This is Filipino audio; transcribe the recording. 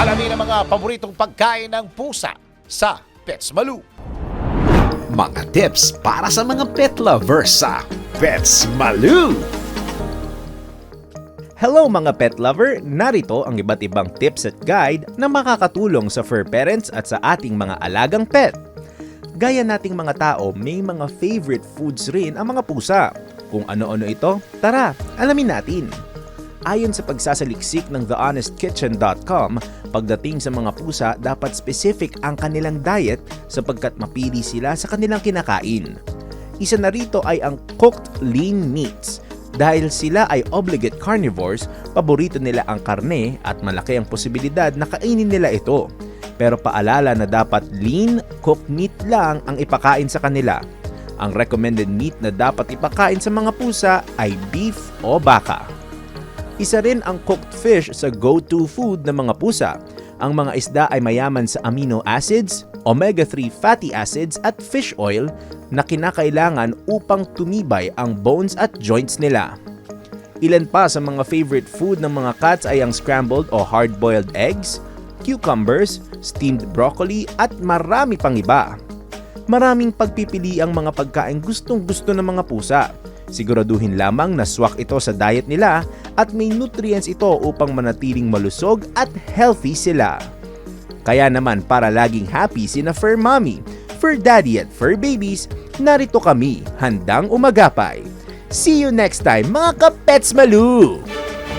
Alamin ang mga paboritong pagkain ng pusa sa Pets Malu. Mga tips para sa mga pet lovers sa Pets Malu! Hello mga pet lover! Narito ang iba't ibang tips at guide na makakatulong sa fur parents at sa ating mga alagang pet. Gaya nating mga tao, may mga favorite foods rin ang mga pusa. Kung ano-ano ito, tara, alamin natin. Ayon sa pagsasaliksik ng thehonestkitchen.com, pagdating sa mga pusa, dapat specific ang kanilang diet sapagkat mapili sila sa kanilang kinakain. Isa na rito ay ang cooked lean meats. Dahil sila ay obligate carnivores, paborito nila ang karne at malaki ang posibilidad na kainin nila ito. Pero paalala na dapat lean, cooked meat lang ang ipakain sa kanila. Ang recommended meat na dapat ipakain sa mga pusa ay beef o baka. Isa rin ang cooked fish sa go-to food ng mga pusa. Ang mga isda ay mayaman sa amino acids, omega-3 fatty acids at fish oil na kinakailangan upang tumibay ang bones at joints nila. Ilan pa sa mga favorite food ng mga cats ay ang scrambled o hard-boiled eggs, cucumbers, steamed broccoli at marami pang iba. Maraming pagpipili ang mga pagkain gustong gusto ng mga pusa. Siguraduhin lamang na swak ito sa diet nila at may nutrients ito upang manatiling malusog at healthy sila. Kaya naman para laging happy sina Fur Mommy, Fur Daddy at Fur Babies, narito kami handang umagapay. See you next time mga ka-Pets Malu!